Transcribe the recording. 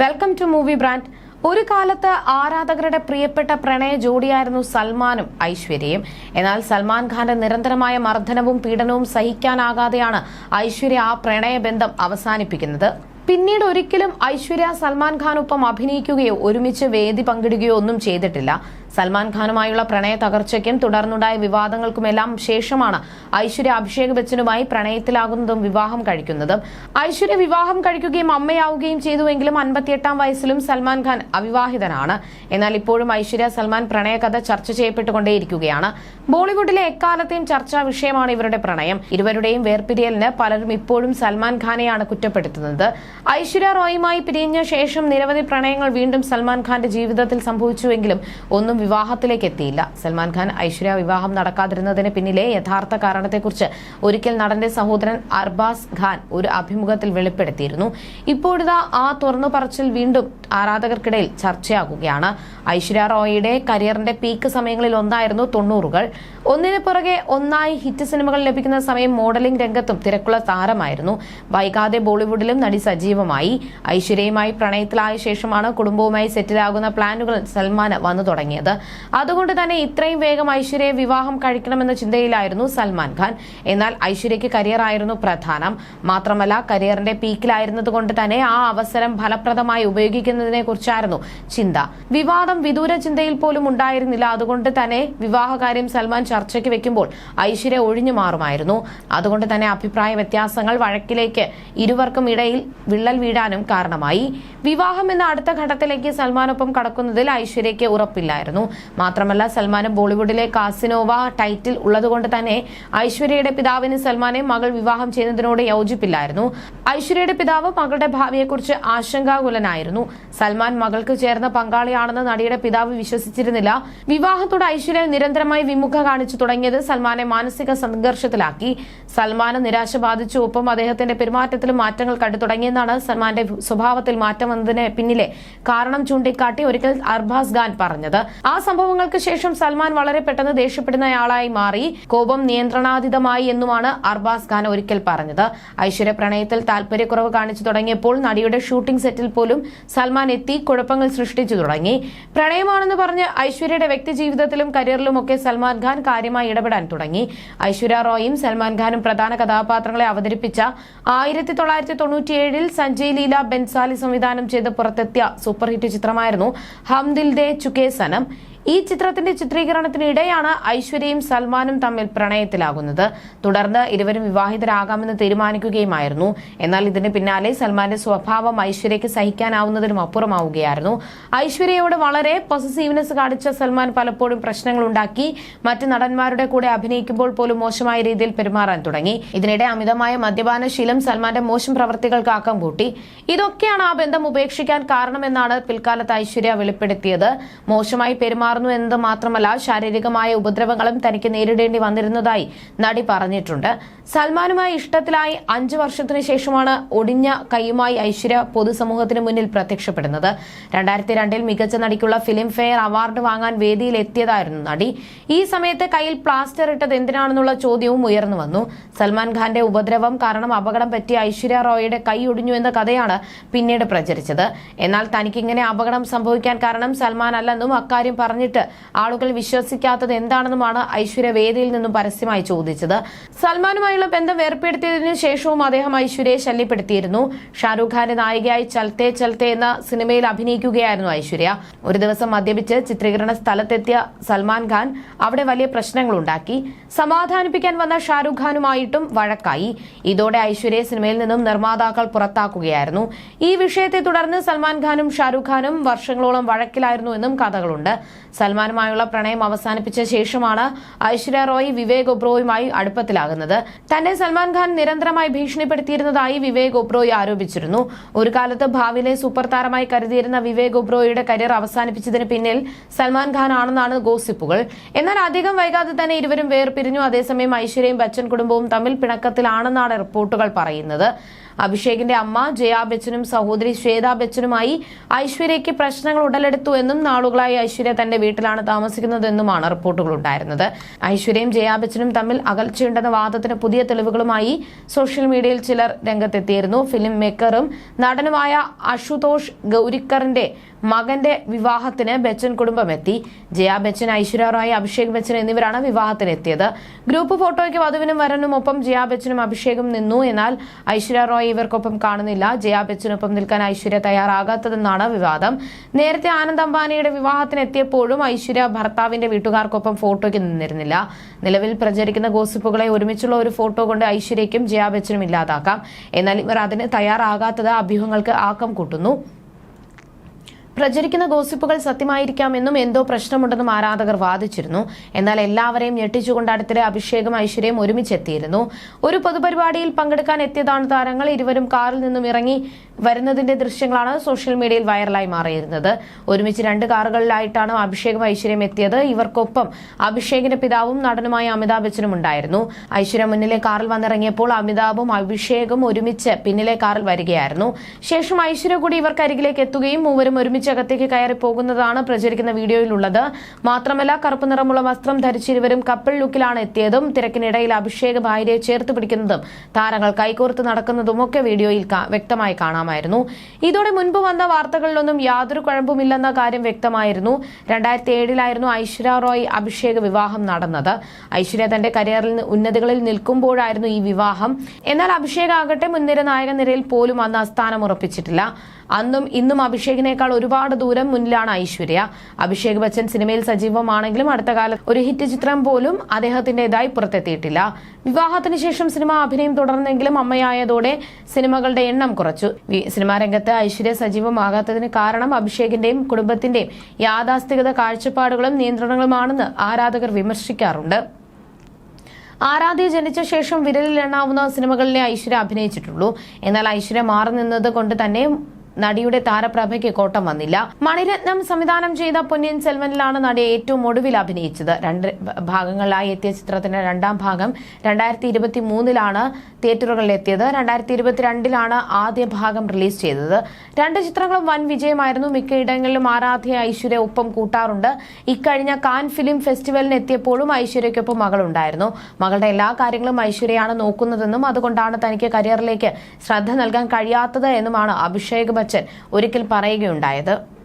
Welcome to movie brand ഒരു കാലത്ത് ആരാധകരുടെ പ്രിയപ്പെട്ട പ്രണയ ജോഡിയായിരുന്നു സൽമാനും ഐശ്വര്യയും. എന്നാൽ സൽമാൻ ഖാന്റെ നിരന്തരമായ മർദ്ദനവും പീഡനവും സഹിക്കാനാകാതെയാണ് ഐശ്വര്യ ആ പ്രണയബന്ധം അവസാനിപ്പിക്കുന്നത്. പിന്നീട് ഒരിക്കലും ഐശ്വര്യ സൽമാൻ ഖാനൊപ്പം അഭിനയിക്കുകയോ ഒരുമിച്ച് വേദി പങ്കിടുകയോ ഒന്നും ചെയ്തിട്ടില്ല. സൽമാൻ ഖാനുമായുള്ള പ്രണയ തകർച്ചയ്ക്കും തുടർന്നുണ്ടായ വിവാദങ്ങൾക്കുമെല്ലാം ശേഷമാണ് ഐശ്വര്യ അഭിഷേക് ബച്ചനുമായി പ്രണയത്തിലാകുന്നതും വിവാഹം കഴിക്കുന്നതും. ഐശ്വര്യ വിവാഹം കഴിക്കുകയും അമ്മയാവുകയും ചെയ്തുവെങ്കിലും അൻപത്തിയെട്ടാം വയസ്സിലും സൽമാൻ ഖാൻ അവിവാഹിതനാണ്. എന്നാൽ ഇപ്പോഴും ഐശ്വര്യ സൽമാൻ പ്രണയകഥ ചർച്ച ചെയ്യപ്പെട്ടുകൊണ്ടേയിരിക്കുകയാണ്. ബോളിവുഡിലെ എക്കാലത്തെയും ചർച്ചാ വിഷയമാണ് ഇവരുടെ പ്രണയം. ഇരുവരുടെയും വേർപിരിയലിന് പലരും ഇപ്പോഴും സൽമാൻ ഖാനെയാണ് കുറ്റപ്പെടുത്തുന്നത്. ഐശ്വര്യ റോയുമായി പിരിഞ്ഞ ശേഷം നിരവധി പ്രണയങ്ങൾ വീണ്ടും സൽമാൻ ഖാന്റെ ജീവിതത്തിൽ സംഭവിച്ചുവെങ്കിലും ഒന്നും വിവാഹത്തിലേക്ക് എത്തിയില്ല സൽമാൻ ഖാൻ ഐശ്വര്യ വിവാഹം നടക്കാതിരുന്നതിന് പിന്നിലെ യഥാർത്ഥ കാരണത്തെക്കുറിച്ച് ഒരിക്കൽ നടന്റെ സഹോദരൻ അർബാസ് ഖാൻ ഒരു അഭിമുഖത്തിൽ വെളിപ്പെടുത്തിയിരുന്നു. ഇപ്പോഴിതാ ആ തുറന്നു പറച്ചിൽ വീണ്ടും ആരാധകർക്കിടയിൽ ചർച്ചയാകുകയാണ്. ഐശ്വര്യ റോയിയുടെ കരിയറിന്റെ പീക്ക് സമയങ്ങളിൽ ഒന്നായിരുന്നു തൊണ്ണൂറുകൾ. ഒന്നിന് പുറകെ ഒന്നായി ഹിറ്റ് സിനിമകൾ ലഭിക്കുന്ന സമയം മോഡലിംഗ് രംഗത്തും തിരക്കുള്ള താരമായിരുന്നു. വൈകാതെ ബോളിവുഡിലും നടി സജീവമായി. ഐശ്വര്യയുമായി പ്രണയത്തിലായ ശേഷമാണ് കുടുംബവുമായി സെറ്റിലാകുന്ന പ്ലാനുകൾ സൽമാന് വന്നു തുടങ്ങിയത്. അതുകൊണ്ട് തന്നെ ഇത്രയും വേഗം ഐശ്വര്യയെ വിവാഹം കഴിക്കണമെന്ന ചിന്തയിലായിരുന്നു സൽമാൻ ഖാൻ. എന്നാൽ ഐശ്വര്യയ്ക്ക് കരിയർ ആയിരുന്നു പ്രധാനം. മാത്രമല്ല കരിയറിന്റെ പീക്കിലായിരുന്നതുകൊണ്ട് തന്നെ ആ അവസരം ഫലപ്രദമായി ഉപയോഗിക്കുന്നതിനെ കുറിച്ചായിരുന്നു ചിന്ത. വിവാദം വിദൂര ചിന്തയിൽ പോലും ഉണ്ടായിരുന്നില്ല. അതുകൊണ്ട് തന്നെ വിവാഹകാര്യം സൽമാൻ ചർച്ചയ്ക്ക് വെക്കുമ്പോൾ ഐശ്വര്യ ഒഴിഞ്ഞു മാറുമായിരുന്നു. അതുകൊണ്ട് തന്നെ അഭിപ്രായ വ്യത്യാസങ്ങൾ വഴക്കിലേക്ക് ഇരുവർക്കും ഇടയിൽ വിള്ളൽ വീഴാനും കാരണമായി. വിവാഹം എന്ന അടുത്ത ഘട്ടത്തിലേക്ക് സൽമാനൊപ്പം കടക്കുന്നതിൽ ഐശ്വര്യയ്ക്ക് ഉറപ്പില്ലായിരുന്നു. മാത്രമല്ല സൽമാന് ബോളിവുഡിലെ കാസിനോവ ടൈറ്റിൽ ഉള്ളതുകൊണ്ട് തന്നെ ഐശ്വര്യയുടെ പിതാവിന് സൽമാനെ മകൾ വിവാഹം ചെയ്യുന്നതിനോട് യോജിപ്പില്ലായിരുന്നു. ഐശ്വര്യയുടെ പിതാവ് മകളുടെ ഭാവിയെക്കുറിച്ച് ആശങ്കാകുലനായിരുന്നു. സൽമാൻ മകൾക്ക് ചേർന്ന പങ്കാളിയാണെന്ന് നടിയുടെ പിതാവ് വിശ്വസിച്ചിരുന്നില്ല. വിവാഹത്തോട് ഐശ്വര്യ നിരന്തരമായി വിമുഖ കാണിച്ചു തുടങ്ങിയത് സൽമാനെ മാനസിക സംഘർഷത്തിലാക്കി. സൽമാന് നിരാശ ബാധിച്ചു. ഒപ്പം അദ്ദേഹത്തിന്റെ പെരുമാറ്റത്തിലും മാറ്റങ്ങൾ കണ്ടു തുടങ്ങിയെന്നാണ് സൽമാന്റെ സ്വഭാവത്തിൽ മാറ്റം വന്നതിന് പിന്നിലെ കാരണം ചൂണ്ടിക്കാട്ടി ഒരിക്കൽ അർബാസ് ഖാൻ പറഞ്ഞത്. ആ സംഭവങ്ങൾക്ക് ശേഷം സൽമാൻ വളരെ പെട്ടെന്ന് ദേഷ്യപ്പെടുന്നയാളായി മാറി. കോപം നിയന്ത്രണാതീതമായി എന്നുമാണ് അർബാസ് ഖാൻ ഒരിക്കൽ പറഞ്ഞത്. ഐശ്വര്യ പ്രണയത്തിൽ താല്പര്യക്കുറവ് കാണിച്ചു തുടങ്ങിയപ്പോൾ നടിയുടെ ഷൂട്ടിംഗ് സെറ്റിൽ പോലും സൽമാൻ എത്തി കുഴപ്പങ്ങൾ സൃഷ്ടിച്ചു തുടങ്ങി. പ്രണയമാണെന്ന് പറഞ്ഞ് ഐശ്വര്യയുടെ വ്യക്തി ജീവിതത്തിലും കരിയറിലും ഒക്കെ സൽമാൻ ഖാൻ കാര്യമായി ഇടപെടാൻ തുടങ്ങി. ഐശ്വര്യ റോയും സൽമാൻ ഖാനും പ്രധാന കഥാപാത്രങ്ങളെ അവതരിപ്പിച്ച ആയിരത്തി തൊള്ളായിരത്തി തൊണ്ണൂറ്റിയേഴിൽ സഞ്ജയ് ലീല ബെൻസാലി സംവിധാനം ചെയ്ത് പുറത്തെത്തിയ സൂപ്പർ ഹിറ്റ് ചിത്രമായിരുന്നു ഹംദിൽ ദേ ചുക്കേ സനം. Mm-hmm. ഈ ചിത്രത്തിന്റെ ചിത്രീകരണത്തിനിടെയാണ് ഐശ്വര്യയും സൽമാനും തമ്മിൽ പ്രണയത്തിലാകുന്നത്. തുടർന്ന് ഇരുവരും വിവാഹിതരാകാമെന്ന് തീരുമാനിക്കുകയുമായിരുന്നു. എന്നാൽ ഇതിന് പിന്നാലെ സൽമാന്റെ സ്വഭാവം ഐശ്വര്യയ്ക്ക് സഹിക്കാനാവുന്നതിനും അപ്പുറമാവുകയായിരുന്നു. ഐശ്വര്യയോട് വളരെ പൊസസീവ്നെസ് കാണിച്ച സൽമാൻ പലപ്പോഴും പ്രശ്നങ്ങൾ ഉണ്ടാക്കി മറ്റ് നടന്മാരുടെ കൂടെ അഭിനയിക്കുമ്പോൾ പോലും മോശമായ രീതിയിൽ പെരുമാറാൻ തുടങ്ങി. ഇതിനിടെ അമിതമായ മദ്യപാന ശീലം സൽമാന്റെ മോശം പ്രവർത്തികൾക്ക് ആക്കം കൂട്ടി. ഇതൊക്കെയാണ് ആ ബന്ധം ഉപേക്ഷിക്കാൻ കാരണമെന്നാണ് പിൽക്കാലത്ത് ഐശ്വര്യ വെളിപ്പെടുത്തിയത്. മോശമായി പെരുമാറുന്നു എന്നത് മാത്രമല്ല ശാരീരികമായ ഉപദ്രവങ്ങളും തനിക്ക് നേരിടേണ്ടി വന്നിരുന്നതായി നടി പറഞ്ഞിട്ടുണ്ട്. സൽമാനുമായി ഇഷ്ടത്തിലായി അഞ്ചു വർഷത്തിനു ശേഷമാണ് ഒടിഞ്ഞ കൈയുമായി ഐശ്വര്യ പൊതുസമൂഹത്തിന് മുന്നിൽ പ്രത്യക്ഷപ്പെടുന്നത്. രണ്ടായിരത്തി രണ്ടിൽ മികച്ച നടിക്കുള്ള ഫിലിം ഫെയർ അവാർഡ് വാങ്ങാൻ വേദിയിൽ എത്തിയതായിരുന്നു നടി. ഈ സമയത്ത് കയ്യിൽ പ്ലാസ്റ്റർ ഇട്ടത് എന്തിനാണെന്നുള്ള ചോദ്യവും ഉയർന്നു വന്നു. സൽമാൻ ഖാന്റെ ഉപദ്രവം കാരണം അപകടം പറ്റിയ ഐശ്വര്യ റോയുടെ കൈ ഒടിഞ്ഞു എന്ന കഥയാണ് പിന്നീട് പ്രചരിച്ചത്. എന്നാൽ തനിക്കിങ്ങനെ അപകടം സംഭവിക്കാൻ കാരണം സൽമാൻ അല്ലെന്നും അക്കാര്യം പറഞ്ഞിട്ട് ആളുകൾ വിശ്വസിക്കാത്തത് എന്താണെന്നുമാണ് ഐശ്വര്യ വേദിയിൽ നിന്നും പരസ്യമായി ചോദിച്ചത്. സൽമാനുമായുള്ള ബന്ധം വേർപ്പെടുത്തിയതിനു ശേഷവും അദ്ദേഹം ഐശ്വര്യയെ ശല്യപ്പെടുത്തിയിരുന്നു. ഷാരൂഖ് ഖാന്റെ നായികയായി ചൽത്തെ ചൽത്തെ എന്ന സിനിമയിൽ അഭിനയിക്കുകയായിരുന്നു ഐശ്വര്യ. ഒരു ദിവസം മദ്യപിച്ച് ചിത്രീകരണ സ്ഥലത്തെത്തിയ സൽമാൻ ഖാൻ അവിടെ വലിയ പ്രശ്നങ്ങൾ ഉണ്ടാക്കി സമാധാനിപ്പിക്കാൻ വന്ന ഷാരൂഖ് ഖാനുമായിട്ടും വഴക്കായി. ഇതോടെ ഐശ്വര്യയെ സിനിമയിൽ നിന്നും നിർമ്മാതാക്കൾ പുറത്താക്കുകയായിരുന്നു. ഈ വിഷയത്തെ തുടർന്ന് സൽമാൻ ഖാനും ഷാരൂഖ് ഖാനും വർഷങ്ങളോളം വഴക്കിലായിരുന്നു എന്നും കഥകളുണ്ട്. സൽമാനുമായുള്ള പ്രണയം അവസാനിപ്പിച്ച ശേഷമാണ് ഐശ്വര്യ റോയ് വിവേക് ഒബ്രോയുമായി അടുപ്പത്തിലാകുന്നത്. തന്നെ സൽമാൻ ഖാൻ നിരന്തരമായി ഭീഷണിപ്പെടുത്തിയിരുന്നതായി വിവേക് ഒബ്രോയ് ആരോപിച്ചിരുന്നു. ഒരു കാലത്ത് ഭാവിയിലെ സൂപ്പർ താരമായി കരുതിയിരുന്ന വിവേക് ഒബ്രോയുടെ കരിയർ അവസാനിപ്പിച്ചതിന് പിന്നിൽ സൽമാൻ ഖാൻ ആണെന്നാണ് ഗോസിപ്പുകൾ. എന്നാൽ അധികം വൈകാതെ തന്നെ ഇരുവരും വേർപിരിഞ്ഞു. അതേസമയം ഐശ്വര്യയും ബച്ചൻ കുടുംബവും തമ്മിൽ പിണക്കത്തിലാണെന്നാണ് റിപ്പോർട്ടുകൾ പറയുന്നത്. അഭിഷേകിന്റെ അമ്മ ജയാ ബച്ചനും സഹോദരി ശ്വേതാ ബച്ചനുമായി ഐശ്വര്യയ്ക്ക് പ്രശ്നങ്ങൾ ഉടലെടുത്തു എന്നും നാളുകളായി ഐശ്വര്യ തന്റെ വീട്ടിലാണ് താമസിക്കുന്നതെന്നുമാണ് റിപ്പോർട്ടുകൾ ഉണ്ടായിരുന്നത്. ഐശ്വര്യയും ജയാ ബച്ചനും തമ്മിൽ അകൽച്ചയുണ്ടെന്ന വാദത്തിന് പുതിയ തെളിവുകളുമായി സോഷ്യൽ മീഡിയയിൽ ചിലർ രംഗത്തെത്തിയിരുന്നു. ഫിലിം മേക്കറും നടനുമായ അശുതോഷ് ഗൌരിക്കറിന്റെ മകന്റെ വിവാഹത്തിന് ബച്ചൻ കുടുംബം എത്തി. ജയാ ബച്ചൻ ഐശ്വര്യ റായ് അഭിഷേക് ബച്ചൻ എന്നിവരാണ് വിവാഹത്തിനെത്തിയത് ഗ്രൂപ്പ് ഫോട്ടോയ്ക്ക് വധുവിനും വരനും ഒപ്പം ജയാ ബച്ചനും അഭിഷേകും നിന്നു. എന്നാൽ ഐശ്വര്യ റോയ് ഇവർക്കൊപ്പം കാണുന്നില്ല. ജയാ ബച്ചനൊപ്പം നിൽക്കാൻ ഐശ്വര്യ തയ്യാറാകാത്തതെന്നാണ് വിവാദം. നേരത്തെ ആനന്ദ് അംബാനിയുടെ വിവാഹത്തിന് എത്തിയപ്പോഴും ഐശ്വര്യ ഭർത്താവിന്റെ വീട്ടുകാർക്കൊപ്പം ഫോട്ടോയ്ക്ക് നിന്നിരുന്നില്ല. നിലവിൽ പ്രചരിക്കുന്ന ഗോസിപ്പുകളെ ഒരുമിച്ചുള്ള ഒരു ഫോട്ടോ കൊണ്ട് ഐശ്വര്യയ്ക്കും ജയാ ബച്ചനും ഇല്ലാതാക്കാം. എന്നാൽ ഇവർ അതിന് തയ്യാറാകാത്തത് അഭ്യൂഹങ്ങൾക്ക് ആക്കം കൂട്ടുന്നു. പ്രചരിക്കുന്ന ഗോസിപ്പുകൾ സത്യമായിരിക്കാമെന്നും എന്തോ പ്രശ്നമുണ്ടെന്നും ആരാധകർ വാദിച്ചിരുന്നു. എന്നാൽ എല്ലാവരെയും ഞെട്ടിച്ചുകൊണ്ട് അടുത്തിടെ അഭിഷേകം ഐശ്വര്യം ഒരുമിച്ചെത്തിയിരുന്നു. ഒരു പൊതുപരിപാടിയിൽ പങ്കെടുക്കാൻ എത്തിയതാണ് താരങ്ങൾ. ഇരുവരും കാറിൽ നിന്നും ഇറങ്ങി വരുന്നതിന്റെ ദൃശ്യങ്ങളാണ് സോഷ്യൽ മീഡിയയിൽ വൈറലായി മാറിയിരുന്നത്. ഒരുമിച്ച് രണ്ട് കാറുകളിലായിട്ടാണ് അഭിഷേകം ഐശ്വര്യം എത്തിയത്. ഇവർക്കൊപ്പം അഭിഷേകിന്റെ പിതാവും നടനുമായ അമിതാഭ് ബച്ചനും ഉണ്ടായിരുന്നു. ഐശ്വര്യ മുന്നിലെ കാറിൽ വന്നിറങ്ങിയപ്പോൾ അമിതാഭും അഭിഷേകും ഒരുമിച്ച് പിന്നിലെ കാറിൽ വരികയായിരുന്നു. ശേഷം ഐശ്വര്യ കൂടി ഇവർക്കരികിലേക്ക് എത്തുകയും മൂവരും ഒരുമിച്ച് അകത്തേക്ക് കയറി പോകുന്നതാണ് പ്രചരിക്കുന്ന വീഡിയോയിലുള്ളത്. മാത്രമല്ല കറുപ്പ് നിറമുള്ള വസ്ത്രം ധരിച്ചിരുവരും കപ്പിൾ ലുക്കിലാണ് എത്തിയതും തിരക്കിനിടയിൽ അഭിഷേക് ഭാര്യയെ ചേർത്ത് പിടിക്കുന്നതും താരങ്ങൾ കൈകോർത്ത് നടക്കുന്നതും ഒക്കെ വീഡിയോയിൽ വ്യക്തമായി കാണാമായിരുന്നു. ഇതോടെ മുൻപ് വന്ന വാർത്തകളിലൊന്നും യാതൊരു കുഴമ്പുമില്ലെന്ന കാര്യം വ്യക്തമായിരുന്നു. രണ്ടായിരത്തി ഏഴിലായിരുന്നു ഐശ്വര്യ റോയ് അഭിഷേക് വിവാഹം നടന്നത്. ഐശ്വര്യ തന്റെ കരിയറിൽ ഉന്നതികളിൽ നിൽക്കുമ്പോഴായിരുന്നു ഈ വിവാഹം. എന്നാൽ അഭിഷേക് ആകട്ടെ മുൻനിര നായക നിരയിൽ പോലും അന്ന് സ്ഥാനം ഉറപ്പിച്ചിട്ടില്ല അന്നും ഇന്നും അഭിഷേകിനേക്കാൾ ഒരുപാട് ദൂരം മുന്നിലാണ് ഐശ്വര്യ. അഭിഷേക് ബച്ചൻ സിനിമയിൽ സജീവമാണെങ്കിലും അടുത്ത കാലത്ത് ഒരു ഹിറ്റ് ചിത്രം പോലും അദ്ദേഹത്തിന്റേതായി പുറത്തെത്തിയിട്ടില്ല. വിവാഹത്തിന് ശേഷം സിനിമ അഭിനയം തുടർന്നെങ്കിലും അമ്മയായതോടെ സിനിമകളുടെ എണ്ണം കുറച്ചു. സിനിമാ രംഗത്ത് ഐശ്വര്യ സജീവമാകാത്തതിന് കാരണം അഭിഷേകിന്റെയും കുടുംബത്തിന്റെയും യാഥാസ്ഥികത കാഴ്ചപ്പാടുകളും നിയന്ത്രണങ്ങളുമാണെന്ന് ആരാധകർ വിമർശിക്കാറുണ്ട്. ആരാധ്യ ജനിച്ച ശേഷം വിരലിൽ എണ്ണാവുന്ന സിനിമകളിലെ ഐശ്വര്യ അഭിനയിച്ചിട്ടുള്ളൂ. എന്നാൽ ഐശ്വര്യ മാറി നിന്നത് കൊണ്ട് തന്നെ നടിയുടെ താരപ്രഭയ്ക്ക് കോട്ടം വന്നില്ല. മണിരത്നം സംവിധാനം ചെയ്ത പൊന്നിയൻ സെൽവനിലാണ് നടി ഏറ്റവും ഒടുവിൽ അഭിനയിച്ചത്. രണ്ട് ഭാഗങ്ങളിലായി എത്തിയ ചിത്രത്തിന്റെ രണ്ടാം ഭാഗം രണ്ടായിരത്തി ഇരുപത്തി മൂന്നിലാണ് തിയേറ്ററുകളിൽ എത്തിയത് രണ്ടായിരത്തി ഇരുപത്തിരണ്ടിലാണ് ആദ്യ ഭാഗം റിലീസ് ചെയ്തത്. രണ്ട് ചിത്രങ്ങളും വൻ വിജയമായിരുന്നു. മിക്കയിടങ്ങളിലും ആരാധ്യ ഐശ്വര്യ ഒപ്പം കൂട്ടാറുണ്ട്. ഇക്കഴിഞ്ഞ കാൻ ഫിലിം ഫെസ്റ്റിവലിന് എത്തിയപ്പോഴും ഐശ്വര്യയ്ക്കൊപ്പം മകളുണ്ടായിരുന്നു. മകളുടെ എല്ലാ കാര്യങ്ങളും ഐശ്വര്യയാണ് നോക്കുന്നതെന്നും അതുകൊണ്ടാണ് തനിക്ക് കരിയറിലേക്ക് ശ്രദ്ധ നൽകാൻ കഴിയാത്തത് എന്നുമാണ് അഭിഷേക് ബച്ചൻ ഒരിക്കൽ പറയുകയുണ്ടായത്